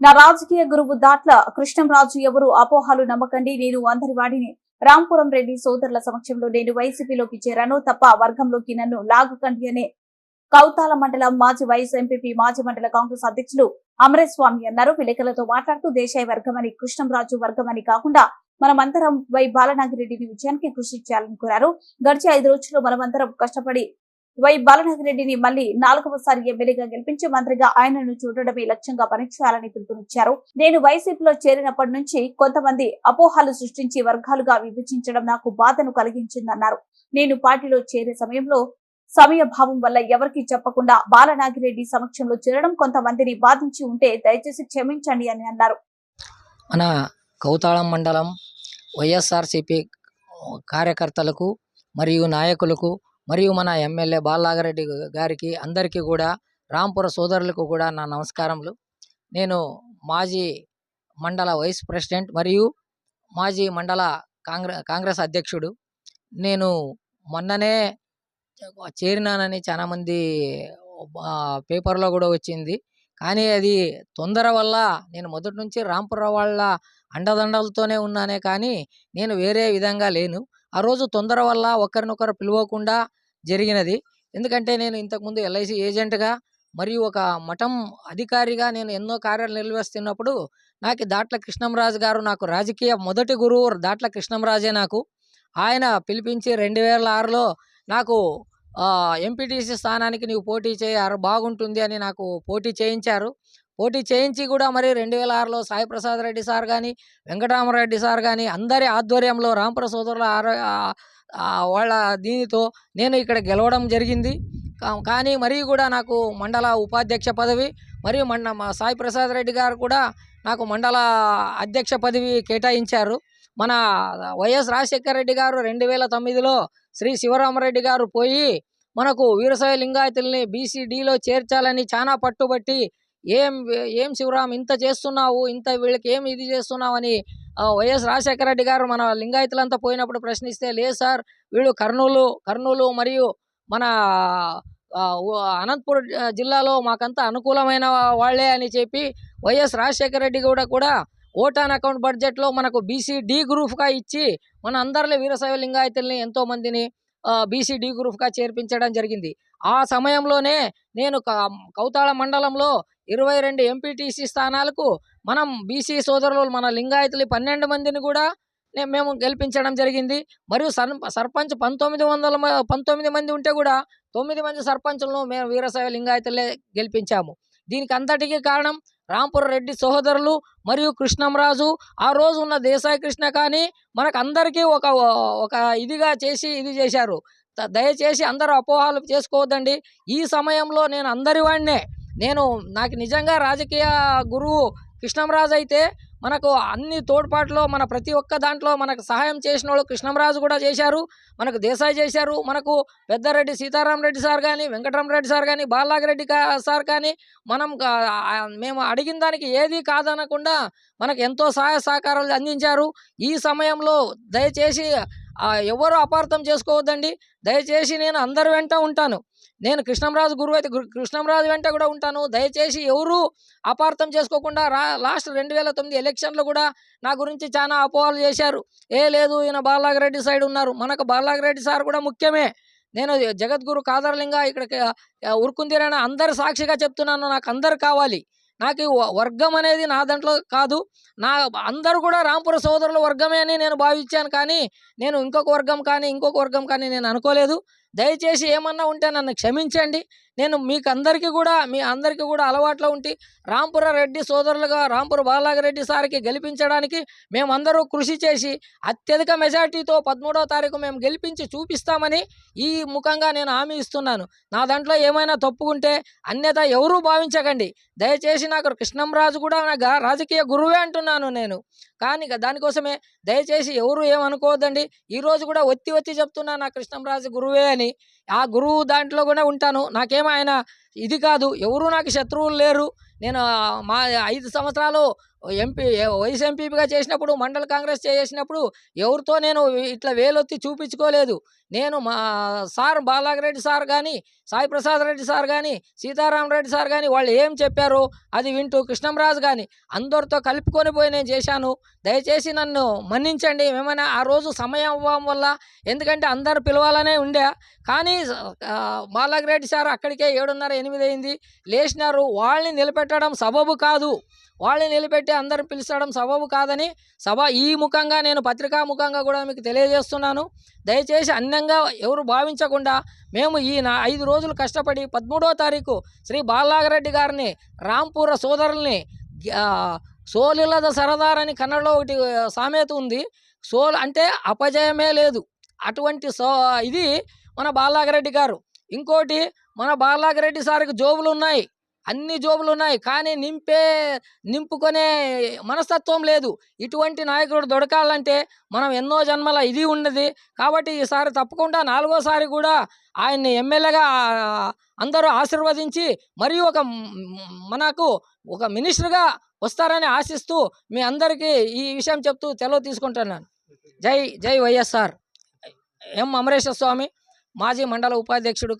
నా రాజకీయ గురువు దాట్ల కృష్ణంరాజు ఎవరు అపోహలు నమ్మకండి. నేను అందరి వాడిని రాంపురం రెడ్డి సోదరుల సమక్షంలో నేను వైసీపీలోకి చేరాను. తప్ప వర్గంలోకి నన్ను లాగుకండి అనే కౌతాల మండలం మాజీ వైఎస్ ఎంపీపీ మాజీ మండల కాంగ్రెస్ అధ్యక్షులు అమరేస్వామి అన్నారు. విలేకరులతో మాట్లాడుతూ దేశాయ వర్గం అని కృష్ణంరాజు వర్గం అని కాకుండా మనమంతరం వై బాలనాగిరెడ్డిని విజయానికి కృషి చేయాలని కోరారు. గడిచే ఐదు రోజుల్లో మనమంతరం కష్టపడి వై బాలనాగిరెడ్డిని మళ్ళీ నాలుగవసారి ఎమ్మెల్యేగా గెలిపించి మంత్రిగా ఆయనను చూడడమే లక్ష్యంగా పనిచేయాలని పిలుపునిచ్చారు. నేను వైసీపీలో చేరినప్పటి నుంచి కొంతమంది అపోహలు సృష్టించి వర్గాలుగా విభజించడం నాకు బాధను కలిగించిందన్నారు. నేను పార్టీలో చేరే సమయంలో సమయభావం వల్ల ఎవరికి చెప్పకుండా బాలనాగిరెడ్డి సమక్షంలో చేరడం కొంతమందిని బాధించి ఉంటే దయచేసి క్షమించండి అని అన్నారు. మన కౌతాళం మండలం వైఎస్ఆర్సిపి కార్యకర్తలకు మరియు నాయకులకు మరియు మన ఎమ్మెల్యే బాలనాగరెడ్డి గారికి అందరికీ కూడా రాంపుర సోదరులకు కూడా నా నమస్కారములు. నేను మాజీ మండల వైస్ ప్రెసిడెంట్ మరియు మాజీ మండల కాంగ్రెస్ కాంగ్రెస్ అధ్యక్షుడు. నేను మొన్ననే చేరినానని చాలామంది పేపర్లో కూడా వచ్చింది. కానీ అది తొందర వల్ల నేను మొదటి నుంచి రాంపుర వాళ్ళ అండదండలతోనే ఉన్నానే కానీ నేను వేరే విధంగా లేను. ఆ రోజు తొందర వల్ల ఒకరినొకరు పిలవకుండా జరిగినది. ఎందుకంటే నేను ఇంతకుముందు ఎల్ఐసి ఏజెంట్గా మరియు ఒక మఠం అధికారిగా నేను ఎన్నో కార్యాలు నిర్వహిస్తున్నప్పుడు నాకు దాట్ల కృష్ణంరాజు గారు నాకు రాజకీయ మొదటి గురువు దాట్ల కృష్ణంరాజే నాకు. ఆయన పిలిపించి రెండు వేల ఆరులో నాకు ఎంపీటీసీ స్థానానికి నీవు పోటీ చేయారు బాగుంటుంది అని నాకు పోటీ చేయించారు. పోటీ చేయించి కూడా మరి రెండు వేల ఆరులో సాయి ప్రసాద్ రెడ్డి సార్ కానీ వెంకటరామరెడ్డి సార్ కానీ అందరి ఆధ్వర్యంలో రాంపుర సోదరుల వాళ్ళ దీనితో నేను ఇక్కడ గెలవడం జరిగింది. కా- కానీ మరీ కూడా నాకు మండల ఉపాధ్యక్ష పదవి మరియు మండ సాయి ప్రసాద్ రెడ్డి గారు కూడా నాకు మండల అధ్యక్ష పదవి కేటాయించారు. మన వైఎస్ రాజశేఖర రెడ్డి గారు రెండు వేల తొమ్మిదిలో శ్రీ శివరామరెడ్డి గారు పోయి మనకు వీరశైవ లింగాయతుల్ని బీసీడీలో చేర్చాలని చాలా పట్టుబట్టి ఏం ఏం శివరాం ఇంత చేస్తున్నావు ఇంత వీళ్ళకి ఏం ఇది చేస్తున్నావు అని వైఎస్ రాజశేఖర రెడ్డి గారు మన లింగాయతులంతా పోయినప్పుడు ప్రశ్నిస్తే లేదు సార్ వీళ్ళు కర్నూలు కర్నూలు మరియు మన ఆ, అనంతపురం జిల్లాలో మాకంతా అనుకూలమైన వాళ్ళే అని చెప్పి వైఎస్ రాజశేఖర రెడ్డి కూడా కూడా ఓటాన్ అకౌంట్ బడ్జెట్లో మనకు బీసీ డి గ్రూప్గా ఇచ్చి మన అందరిలో వీరశైవ లింగాయతుల్ని ఎంతోమందిని బీసీ డి గ్రూప్గా చేర్పించడం జరిగింది. ఆ సమయంలోనే నేను కౌతాళ మండలంలో ఇరవై రెండు ఎంపీటీసీ స్థానాలకు మనం బీసీ సోదరులు మన లింగాయతులు పన్నెండు మందిని కూడా మేము గెలిపించడం జరిగింది. మరియు సర్ సర్పంచ్ పంతొమ్మిది వందల మ- పంతొమ్మిది మంది ఉంటే కూడా తొమ్మిది మంది సర్పంచులను మేము వీరశైవ లింగాయతులే గెలిపించాము. దీనికి అంతటికీ కారణం రాంపుర రెడ్డి సహోదరులు మరియు కృష్ణంరాజు. ఆ రోజు ఉన్న దేశాయి కృష్ణ కానీ మనకు అందరికీ ఒక ఒక ఇదిగా చేసి ఇది చేశారు. ద- దయచేసి అందరూ అపోహాలు చేసుకోవద్దండి. ఈ సమయంలో నేను అందరి వాడినే నేను నాకు నిజంగా రాజకీయ గురువు కృష్ణంరాజు అయితే మనకు అన్ని తోడ్పాట్లో మన ప్రతి ఒక్క దాంట్లో మనకు సహాయం చేసిన వాళ్ళు కృష్ణంరాజు కూడా చేశారు. మనకు దేశాయి చేశారు. మనకు పెద్దారెడ్డి సీతారాం రెడ్డి సార్ కానీ వెంకటరామరెడ్డి సార్ కానీ బాలాగిరెడ్డి కా- సార్ కానీ మనం మేము అడిగిన దానికి ఏది కాదనకుండా మనకు ఎంతో సహాయ సహకారాలు అందించారు. ఈ సమయంలో దయచేసి ఎవరు అపార్థం చేసుకోవద్దండి. దయచేసి నేను అందరి వెంట ఉంటాను. నేను కృష్ణంరాజు గురువు అయితే కృష్ణంరాజు వెంట కూడా ఉంటాను. దయచేసి ఎవరు అపార్థం చేసుకోకుండా రా లాస్ట్ రెండు వేల తొమ్మిది ఎలక్షన్లో కూడా నా గురించి చాలా అపోహలు చేశారు. ఏ లేదు ఈయన బాలాగిరెడ్డి సైడ్ ఉన్నారు. మనకు బాలాగిరెడ్డి సార్ కూడా ముఖ్యమే. నేను జగద్గురు కాదరలింగ ఇక్కడ ఉరుకుందిరైన అందరు సాక్షిగా చెప్తున్నాను. నాకు అందరు కావాలి. నాకు ఈ వర్గం అనేది నా దాంట్లో కాదు. నా అందరూ కూడా రాంపుర సోదరుల వర్గమే అని నేను భావించాను కానీ నేను ఇంకొక వర్గం కానీ ఇంకొక వర్గం కానీ నేను అనుకోలేదు. దయచేసి ఏమన్నా ఉంటే నన్ను క్షమించండి. నేను మీకు అందరికీ కూడా మీ అందరికీ కూడా అలవాట్లో ఉండి రాంపుర రెడ్డి సోదరులుగా రాంపుర బాలాగిరెడ్డి సార్కి గెలిపించడానికి మేమందరూ కృషి చేసి అత్యధిక మెజార్టీతో పదమూడవ తారీఖు మేము గెలిపించి చూపిస్తామని ఈ ముఖంగా నేను హామీ ఇస్తున్నాను. నా దాంట్లో ఏమైనా తప్పు ఉంటే అన్యత ఎవరూ భావించకండి. దయచేసి నాకు కృష్ణంరాజు కూడా నాకు రాజకీయ గురువే అంటున్నాను నేను. కానీ దానికోసమే దయచేసి ఎవరు ఏమనుకోవద్దండి. ఈరోజు కూడా ఒత్తి ఒత్తి చెప్తున్నా నా కృష్ణంరాజు గురువే అని. ఆ గురువు దాంట్లో కూడా ఉంటాను. నాకేం ఆయన ఇది కాదు ఎవరు నాకు శత్రువులు లేరు. నేను మా ఐదు సంవత్సరాలు ఎంపీ వైస్ ఎంపీపీగా చేసినప్పుడు మండల కాంగ్రెస్ చేసినప్పుడు ఎవరితో నేను ఇట్లా వేలొత్తి చూపించుకోలేదు. నేను మా సార్ బాలాగిరెడ్డి సార్ కానీ సాయి ప్రసాద్ రెడ్డి సార్ కానీ సీతారాం రెడ్డి సార్ కానీ వాళ్ళు ఏం చెప్పారు అది వింటూ కృష్ణంరాజు కానీ అందరితో కలుపుకొని పోయి నేను చేశాను. దయచేసి నన్ను మన్నించండి. మేమైనా ఆ రోజు సమయం అవ్వడం వల్ల ఎందుకంటే అందరు పిలవాలనే ఉండే. కానీ బాలాగిరెడ్డి సార్ అక్కడికే ఏడున్నర ఎనిమిది అయింది. లేచినారు. వాళ్ళని నిలబెట్టడం సబబు కాదు. వాళ్ళని నిలబెట్టి అందరూ పిలిచడం సబబు కాదని సభ ఈ ముఖంగా నేను పత్రికా ముఖంగా కూడా మీకు తెలియజేస్తున్నాను. దయచేసి అన్యంగా ఎవరు భావించకుండా మేము ఈ నా ఐదు రోజులు కష్టపడి పదమూడవ తారీఖు శ్రీ బాలాగరెడ్డి గారిని రాంపూర సోదరుల్ని సోలిలద సోలిల్లద సరదార్ అని కన్నడలో ఒకటి సామెత ఉంది. సోల్ అంటే అపజయమే లేదు. అటువంటి సో ఇది మన బాలాగరెడ్డి గారు. ఇంకోటి మన బాలాగరెడ్డి సార్కి జోబులు ఉన్నాయి అన్ని జోబులు ఉన్నాయి కానీ నింపే నింపుకునే మనస్తత్వం లేదు. ఇటువంటి నాయకుడు దొరకాలంటే మనం ఎన్నో జన్మల ఇది ఉన్నది. కాబట్టి ఈసారి తప్పకుండా నాలుగోసారి కూడా ఆయన్ని ఎమ్మెల్యేగా అందరూ ఆశీర్వదించి మరియు ఒక మనకు ఒక మినిస్టర్గా వస్తారని ఆశిస్తూ మీ అందరికీ ఈ విషయం చెప్తూ తెలవ తీసుకుంటున్నాను జై జై వైఎస్ఆర్. ఎం అమరేశ్వర స్వామి మాజీ మండల ఉపాధ్యక్షుడు